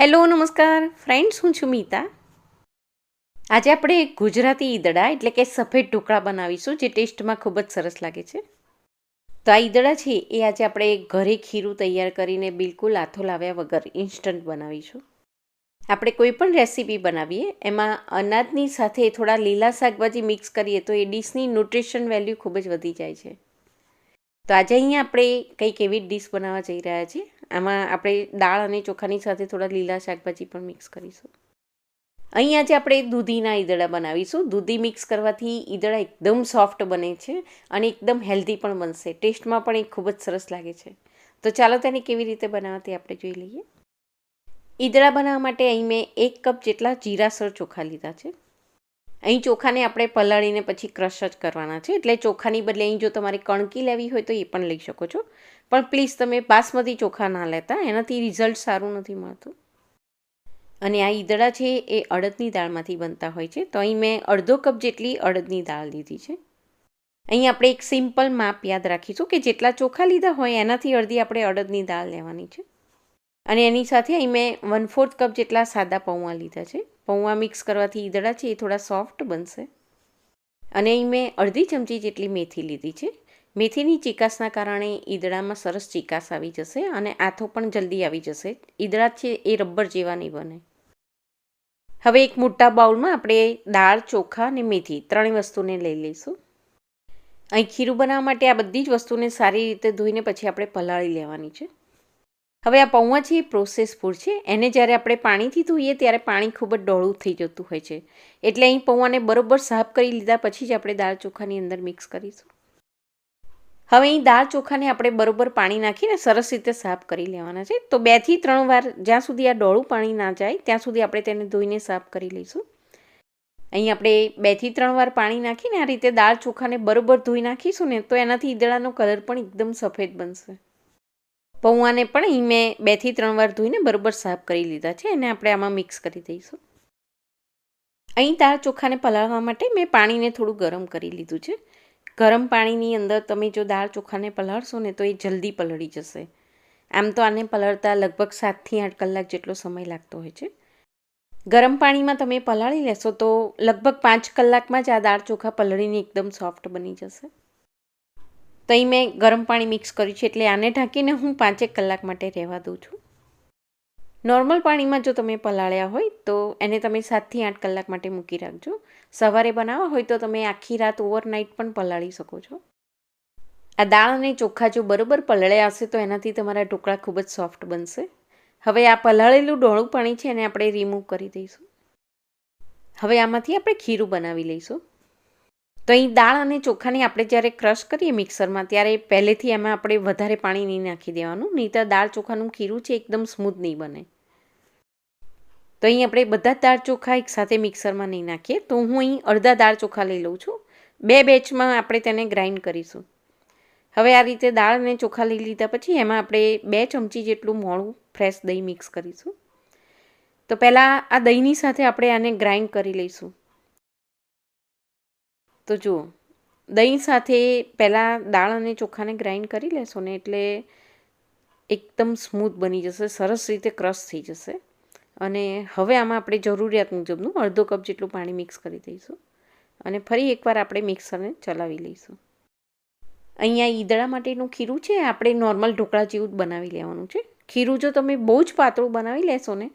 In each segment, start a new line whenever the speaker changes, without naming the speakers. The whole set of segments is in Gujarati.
હેલો, નમસ્કાર. ફ્રેન્ડ્સ હું છું મીતા. આજે આપણે ગુજરાતી ઈદડા, એટલે કે સફેદ ઢોકળા બનાવીશું, જે ટેસ્ટમાં ખૂબ જ સરસ લાગે છે. તો આ ઈદડા છે, એ આજે આપણે ઘરે ખીરું તૈયાર કરીને બિલકુલ આથો લાવ્યા વગર ઇન્સ્ટન્ટ બનાવીશું. આપણે કોઈ પણ રેસીપી બનાવીએ, એમાં અનાજની સાથે થોડા લીલા શાકભાજી મિક્સ કરીએ, તો એ ડીશની ન્યુટ્રિશન વેલ્યુ ખૂબ જ વધી જાય છે. તો આજે અહીંયા આપણે કંઈક એવી ડીશ બનાવવા જઈ રહ્યા છીએ. આમાં આપણે દાળ અને ચોખાની સાથે થોડા લીલા શાકભાજી પણ મિક્સ કરીશું. અહીં આજે આપણે દૂધીના ઈદડા બનાવીશું. દૂધી મિક્સ કરવાથી ઈદડા એકદમ સોફ્ટ બને છે અને એકદમ હેલ્ધી પણ બનશે. ટેસ્ટમાં પણ એ ખૂબ જ સરસ લાગે છે. તો ચાલો તેને કેવી રીતે બનાવવા તે આપણે જોઈ લઈએ. ઈદડા બનાવવા માટે અહીં મેં એક કપ જેટલા જીરાસર ચોખા લીધા છે. અહીં ચોખાને આપણે પલાળીને પછી ક્રશ જ કરવાના છે. એટલે ચોખાની બદલે અહીં જો તમારે કણકી લેવી હોય તો એ પણ લઈ શકો છો. પણ પ્લીઝ તમે બાસમતી ચોખા ના લેતા, એનાથી રિઝલ્ટ સારું નથી મળતું. અને આ ઈદડા છે એ અડદની દાળમાંથી બનતા હોય છે તો અહીં મેં અડધો કપ જેટલી અડદની દાળ લીધી છે. અહીં આપણે એક સિમ્પલ માપ યાદ રાખીશું કે જેટલા ચોખા લીધા હોય એનાથી અડધી આપણે અડદની દાળ લેવાની છે. અને એની સાથે અહીં મેં વન ફોર્થ કપ જેટલા સાદા પૌવા લીધા છે. પૌવા મિક્સ કરવાથી ઈદડા છે એ થોડા સોફ્ટ બનશે. અને અહીં મેં અડધી ચમચી જેટલી મેથી લીધી છે. મેથીની ચીકાસના કારણે ઈદડામાં સરસ ચીકાસ આવી જશે અને આથો પણ જલ્દી આવી જશે. ઈદડા છે એ રબર જેવા નહીં બને. હવે એક મોટા બાઉલમાં આપણે દાળ, ચોખા અને મેથી ત્રણેય વસ્તુને લઈ લઈશું. અહીં ખીરું બનાવવા માટે આ બધી જ વસ્તુને સારી રીતે ધોઈને પછી આપણે પલાળી લેવાની છે. હવે આ પૌવા છે એ પ્રોસેસ ફૂડ છે. એને જ્યારે આપણે પાણીથી ધોઈએ ત્યારે પાણી ખૂબ જ ડોળું થઈ જતું હોય છે. એટલે અહીં પૌવાને બરોબર સાફ કરી લીધા પછી જ આપણે દાળ, ચોખાની અંદર મિક્સ કરીશું. હવે અહીં દાળ ચોખાને આપણે બરોબર પાણી નાખીને સરસ રીતે સાફ કરી લેવાના છે. તો બેથી ત્રણ વાર જ્યાં સુધી આ ડોળું પાણી ના જાય, ત્યાં સુધી આપણે તેને ધોઈને સાફ કરી લઈશું. અહીં આપણે બેથી ત્રણ વાર પાણી નાખીને આ રીતે દાળ ચોખાને બરોબર ધોઈ નાખીશું ને, તો એનાથી ઈદળાનો કલર પણ એકદમ સફેદ બનશે. પૌવાને પણ અહીં મેં બેથી ત્રણ વાર ધોઈને બરોબર સાફ કરી લીધા છે એને આપણે આમાં મિક્સ કરી દઈશું. અહીં દાળ ચોખાને પલાળવા માટે મેં પાણીને થોડું ગરમ કરી લીધું છે. ગરમ પાણીની અંદર તમે જો દાળ ચોખાને પલાળશો ને તો એ જલ્દી પલળી જશે. આમ તો આને પલળતા લગભગ સાતથી આઠ કલાક જેટલો સમય લાગતો હોય છે. ગરમ પાણીમાં તમે પલાળી લેશો તો લગભગ પાંચ કલાકમાં જ આ દાળ ચોખા પલળીને એકદમ સોફ્ટ બની જશે. તો અહીં મેં ગરમ પાણી મિક્સ કર્યું છે એટલે આને ઢાંકીને હું પાંચેક કલાક માટે રહેવા દઉં છું. નોર્મલ પાણીમાં જો તમે પલાળ્યા હોય, તો એને તમે સાતથી આઠ કલાક માટે મૂકી રાખજો. સવારે બનાવવા હોય તો તમે આખી રાત ઓવરનાઇટ પણ પલાળી શકો છો. આ દાળ અને ચોખા જો બરોબર પલળ્યા હશે, તો એનાથી તમારા ઢોકળા ખૂબ જ સોફ્ટ બનશે. હવે આ પલાળેલું ડોળું પાણી છે એને આપણે રિમૂવ કરી દઈશું. હવે આમાંથી આપણે ખીરું બનાવી લઈશું. તો અહીં દાળ અને ચોખાની આપણે જ્યારે ક્રશ કરીએ મિક્સરમાં, ત્યારે પહેલેથી એમાં આપણે વધારે પાણી નહીં નાખી દેવાનું, નહીં તો દાળ ચોખાનું ખીરું છે એકદમ સ્મૂથ નહીં બને. તો અહીં આપણે બધા દાળ ચોખા એકસાથે મિક્સરમાં નહીં નાખીએ. તો હું અહીં અડધા દાળ ચોખા લઈ લઉં છું. બે બેચમાં આપણે તેને ગ્રાઇન્ડ કરીશું. હવે આ રીતે દાળ અને ચોખા લઈ લીધા પછી એમાં આપણે બે ચમચી જેટલું મોળું ફ્રેશ દહીં મિક્સ કરીશું. તો પહેલાં આ દહીંની સાથે આપણે આને ગ્રાઇન્ડ કરી લઈશું. તો જુઓ, દહીં સાથે પહેલાં દાળ અને ચોખાને ગ્રાઇન્ડ કરી લેશો ને એટલે એકદમ સ્મૂથ બની જશે, સરસ રીતે ક્રશ થઈ જશે. અને હવે આમાં આપણે જરૂરિયાત મુજબનું અડધો કપ જેટલું પાણી મિક્સ કરી દઈશું અને ફરી એકવાર આપણે મિક્સરને ચલાવી લઈશું. અહીંયા ઈદળા માટેનું ખીરું છે, આપણે નોર્મલ ઢોકળા જેવું જ બનાવી લેવાનું છે. ખીરું જો તમે બહુ જ પાતળું બનાવી લેશો ને,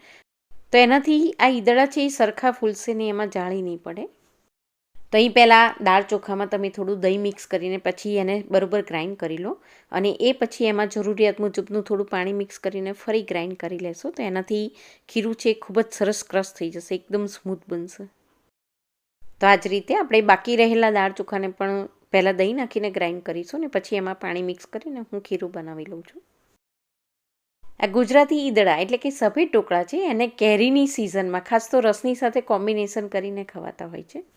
તો એનાથી આ ઈદળા છે એ સરખા ફૂલશે ને એમાં જાળી નહીં પડે. તો અહીં પહેલાં દાળ ચોખામાં તમે થોડું દહીં મિક્સ કરીને પછી એને બરાબર ગ્રાઇન્ડ કરી લો. અને એ પછી એમાં જરૂરિયાત મુજબનું થોડું પાણી મિક્સ કરીને ફરી ગ્રાઇન્ડ કરી લેશો તો એનાથી ખીરું છે ખૂબ જ સરસ ક્રશ થઈ જશે, એકદમ સ્મૂથ બનશે. તો આ જ રીતે આપણે બાકી રહેલા દાળ ચોખાને પણ પહેલાં દહીં નાખીને ગ્રાઇન્ડ કરીશું ને પછી એમાં પાણી મિક્સ કરીને હું ખીરું બનાવી લઉં છું. આ ગુજરાતી ઈદડા એટલે કે સફેદ ટોકળા છે, એને કેરીની સિઝનમાં ખાસ તો રસની સાથે કોમ્બિનેશન કરીને ખવાતા હોય છે.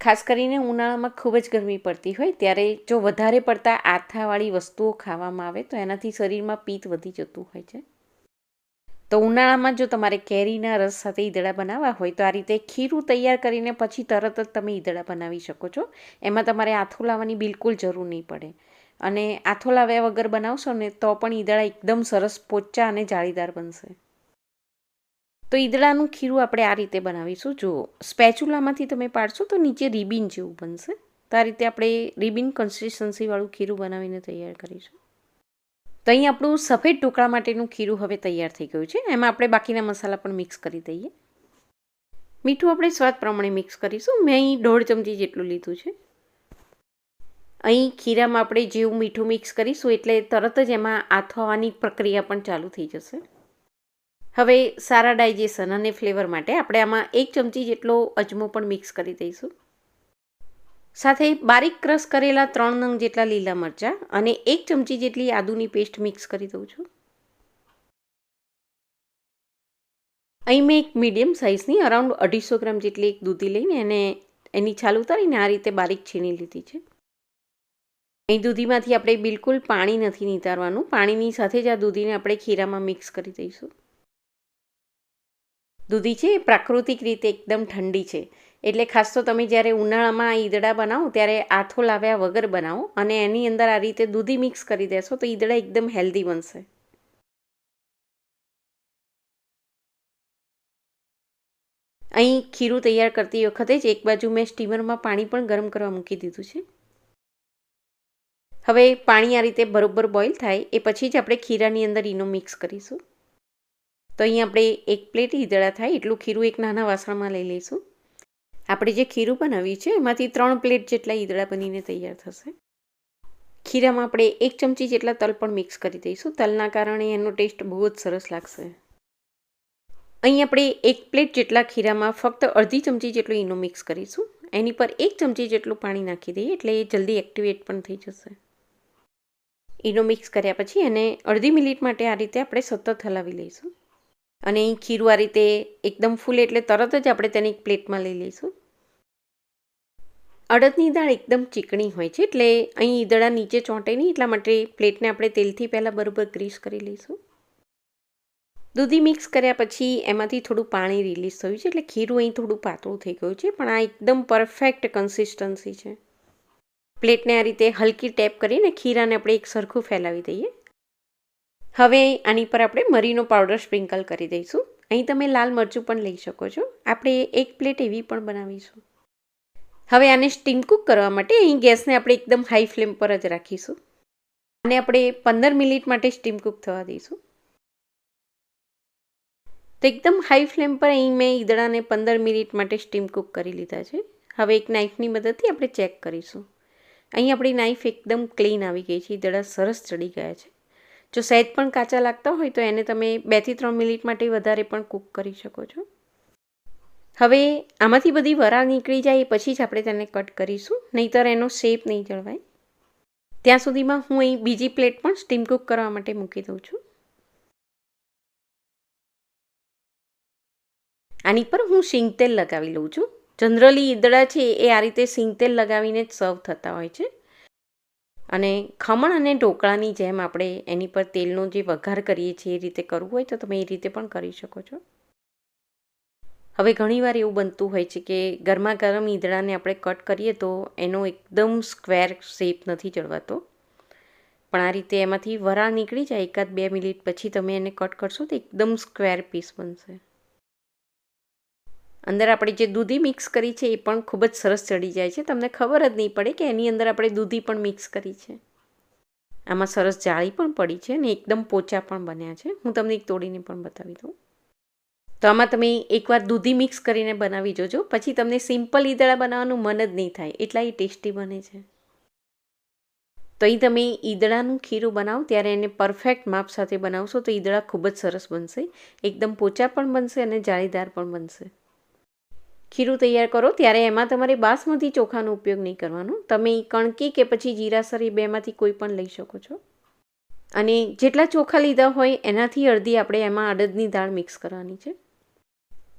ખાસ કરીને ઉનાળામાં ખૂબ જ ગરમી પડતી હોય, ત્યારે જો વધારે પડતા આથાવાળી વસ્તુઓ ખાવામાં આવે, તો એનાથી શરીરમાં પિત્ત વધી જતું હોય છે. તો ઉનાળામાં જો તમારે કેરીના રસ સાથે ઈદળા બનાવવા હોય, તો આ રીતે ખીરું તૈયાર કરીને પછી તરત જ તમે ઈદળા બનાવી શકો છો. એમાં તમારે આથો લાવવાની બિલકુલ જરૂર નહીં પડે. અને આથો લાવ્યા વગર બનાવશો ને, તો પણ ઈદળા એકદમ સરસ પોચા અને જાળીદાર બનશે. તો ઈદડાનું ખીરું આપણે આ રીતે બનાવીશું. જો, સ્પેચ્યુલામાંથી તમે પાડશો તો નીચે રીબીન જેવું બનશે. તો આ રીતે આપણે રિબિન કન્સિસ્ટન્સીવાળું ખીરું બનાવીને તૈયાર કરીશું. તો અહીં આપણું સફેદ ટુકડા માટેનું ખીરું હવે તૈયાર થઈ ગયું છે. એમાં આપણે બાકીના મસાલા પણ મિક્સ કરી દઈએ. મીઠું આપણે સ્વાદ પ્રમાણે મિક્સ કરીશું. મેં અહીં દોઢ ચમચી જેટલું લીધું છે. અહીં ખીરામાં આપણે જેવું મીઠું મિક્સ કરીશું એટલે તરત જ એમાં આથવાની પ્રક્રિયા પણ ચાલુ થઈ જશે. હવે સારા ડાયજેશન અને ફ્લેવર માટે આપણે આમાં એક ચમચી જેટલો અજમો પણ મિક્સ કરી દઈશું. સાથે બારીક ક્રશ કરેલા ત્રણ નંગ જેટલા લીલા મરચાં અને એક ચમચી જેટલી આદુની પેસ્ટ મિક્સ કરી દઉં છું. અહીં મેં એક મીડિયમ સાઇઝની અરાઉન્ડ અઢીસો ગ્રામ જેટલી એક દૂધી લઈને એને એની છાલ ઉતારીને આ રીતે બારીક છીણી લીધી છે. અહીં દૂધીમાંથી આપણે બિલકુલ પાણી નથી નિતારવાનું. પાણીની સાથે જ આ દૂધીને આપણે ખીરામાં મિક્સ કરી દઈશું. દૂધી છે, એ પ્રાકૃતિક રીતે એકદમ ઠંડી છે. એટલે ખાસ તો તમે જ્યારે ઉનાળામાં ઈદડા બનાવો, ત્યારે આથો લાવ્યા વગર બનાવો અને એની અંદર આ રીતે દૂધી મિક્સ કરી દેશો, તો ઈદડા એકદમ હેલ્ધી બનશે. અહીં ખીરું તૈયાર કરતી વખતે જ એક બાજુ મેં સ્ટીમરમાં પાણી પણ ગરમ કરવા મૂકી દીધું છે. હવે પાણી આ રીતે બરોબર બોઇલ થાય, એ પછી જ આપણે ખીરાની અંદર ઈનો મિક્સ કરીશું. તો અહીં આપણે એક પ્લેટ ઈદળા થાય, એટલું ખીરું એક નાના વાસણમાં લઈ લઈશું. આપણે જે ખીરું બનાવ્યું છે, એમાંથી ત્રણ પ્લેટ જેટલા ઈદળા બનીને તૈયાર થશે. ખીરામાં આપણે એક ચમચી જેટલા તલ પણ મિક્સ કરી દઈશું. તલના કારણે એનો ટેસ્ટ બહુ જ સરસ લાગશે. અહીં આપણે એક પ્લેટ જેટલા ખીરામાં ફક્ત અડધી ચમચી જેટલું ઈનો મિક્સ કરીશું. એની પર એક ચમચી જેટલું પાણી નાખી દઈએ, એટલે એ જલ્દી એક્ટિવેટ પણ થઈ જશે. ઈનો મિક્સ કર્યા પછી એને અડધી મિનિટ માટે આ રીતે આપણે સતત હલાવી લઈશું. અને ખીરું આ રીતે એકદમ ફૂલ એટલે તરત જ આપણે તેને એક પ્લેટમાં લઈ લઈશું. અડદની દાળ એકદમ ચીકણી હોય છે એટલે અહીં ઈદડા નીચે ચોંટે નહીં, એટલા માટે પ્લેટને આપણે તેલથી પહેલાં બરાબર ગ્રીસ કરી લઈશું. દૂધી મિક્સ કર્યા પછી એમાંથી થોડું પાણી રિલીઝ થયું છે એટલે ખીરું અહીં થોડું પાતળું થઈ ગયું છે, પણ આ એકદમ પરફેક્ટ કન્સિસ્ટન્સી છે. પ્લેટને આ રીતે હલકી ટેપ કરીને ખીરાને આપણે એક સરખું ફેલાવી દઈએ. હવે આની પર આપણે મરીનો પાવડર સ્પ્રિંકલ કરી દઈશું. અહીં તમે લાલ મરચું પણ લઈ શકો છો. આપણે એક પ્લેટ એવી પણ બનાવીશું. હવે આને સ્ટીમ કુક કરવા માટે અહીં ગેસને આપણે એકદમ હાઈ ફ્લેમ પર જ રાખીશું. અને આપણે પંદર મિનિટ માટે સ્ટીમ કુક થવા દઈશું. તો એકદમ હાઈ ફ્લેમ પર અહીં મેં ઈદડાને પંદર મિનિટ માટે સ્ટીમ કુક કરી લીધા છે. હવે એક નાઇફની મદદથી આપણે ચેક કરીશું. અહીં આપણી નાઇફ એકદમ ક્લીન આવી ગઈ છે. ઈદડા સરસ ચડી ગયા છે. જો સહેજ પણ કાચા લાગતા હોય તો એને તમે બેથી ત્રણ મિનિટ માટે વધારે પણ કૂક કરી શકો છો. હવે આમાંથી બધી વરાળ નીકળી જાય પછી જ આપણે તેને કટ કરીશું, નહીંતર એનો શેપ નહીં જળવાય. ત્યાં સુધીમાં હું અહીં બીજી પ્લેટ પણ સ્ટીમ કૂક કરવા માટે મૂકી દઉં છું. આની પર હું સિંગ તેલ લગાવી લઉં છું. જનરલી ઈદડા છે એ આ રીતે સિંગ તેલ લગાવીને જ સર્વ થતા હોય છે. અને ખમણ અને ઢોકળાની જેમ આપણે એની પર તેલનો જે વઘાર કરીએ છીએ એ રીતે કરવું હોય તો તમે એ રીતે પણ કરી શકો છો. હવે ઘણીવાર એવું બનતું હોય છે કે ગરમા ગરમ ઈદડાને આપણે કટ કરીએ તો એનો એકદમ સ્ક્વેર શેપ નથી જળવાતો. પણ આ રીતે એમાંથી વરાળ નીકળી જાય એકાદ બે મિનિટ પછી તમે એને કટ કરશો તો એકદમ સ્ક્વેર પીસ બનશે. અંદર આપણે જે દૂધી મિક્સ કરી છે એ પણ ખૂબ જ સરસ ચડી જાય છે. તમને ખબર જ નહીં પડે કે એની અંદર આપણે દૂધી પણ મિક્સ કરી છે. આમાં સરસ જાળી પણ પડી છે અને એકદમ પોચા પણ બન્યા છે. હું તમને એક તોડીને પણ બતાવી દઉં. તો આમાં તમે એકવાર દૂધી મિક્સ કરીને બનાવી જોજો. પછી તમને સિમ્પલ ઈદળા બનાવવાનું મન જ નહીં થાય. એટલા એ ટેસ્ટી બને છે. તો અહીં તમે ઈદળાનું ખીરું બનાવો, ત્યારે એને પરફેક્ટ માપ સાથે બનાવશો તો ઈદળા ખૂબ જ સરસ બનશે. એકદમ પોચા પણ બનશે અને જાળીદાર પણ બનશે. ખીરું તૈયાર કરો, ત્યારે એમાં તમારે બાસમતી ચોખાનો ઉપયોગ નહીં કરવાનો. તમે કણકી કે પછી જીરાસરી બેમાંથી કોઈ પણ લઈ શકો છો. અને જેટલા ચોખા લીધા હોય, એનાથી અડધી આપણે એમાં અડદની દાળ મિક્સ કરવાની છે.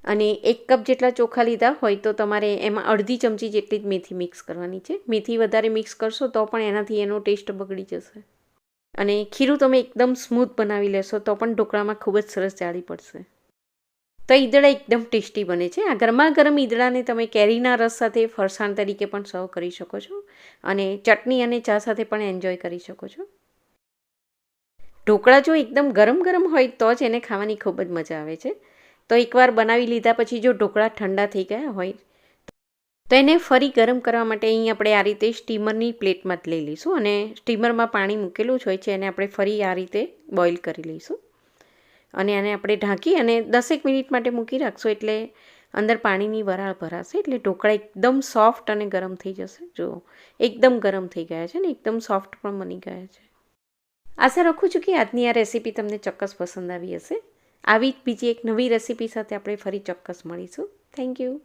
અને એક કપ જેટલા ચોખા લીધા હોય, તો તમારે એમાં અડધી ચમચી જેટલી જ મેથી મિક્સ કરવાની છે. મેથી વધારે મિક્સ કરશો, તો પણ એનાથી એનો ટેસ્ટ બગડી જશે. અને ખીરું તમે એકદમ સ્મૂથ બનાવી લેશો, તો પણ ઢોકળામાં ખૂબ જ સરસ જાળી પડશે. તો ઈદળા એકદમ ટેસ્ટી બને છે. આ ગરમા ગરમ ઈદળાને તમે કેરીના રસ સાથે ફરસાણ તરીકે પણ સર્વ કરી શકો છો અને ચટણી અને ચા સાથે પણ એન્જોય કરી શકો છો. ઢોકળા જો એકદમ ગરમ ગરમ હોય તો જ એને ખાવાની ખૂબ જ મજા આવે છે. તો એકવાર બનાવી લીધા પછી જો ઢોકળા ઠંડા થઈ ગયા હોય તો એને ફરી ગરમ કરવા માટે અહીં આપણે આ રીતે સ્ટીમરની પ્લેટમાં જ લઈ લઈશું અને સ્ટીમરમાં પાણી મૂકેલું જ હોય છે એને આપણે ફરી આ રીતે બોઇલ કરી લઈશું. અને આને આપણે ઢાંકી અને દસેક મિનિટ માટે મૂકી રાખશું એટલે અંદર પાણીની વરાળ ભરાશે એટલે ઢોકળા એકદમ સોફ્ટ અને ગરમ થઈ જશે. જો એકદમ ગરમ થઈ ગયા છે ને, એકદમ સોફ્ટ પણ બની ગયા છે. આશા રાખું છું કે આજની આ રેસીપી તમને ચોક્કસ પસંદ આવી હશે. આવી જ બીજી એક નવી રેસીપી સાથે આપણે ફરી ચોક્કસ મળીશું. Thank you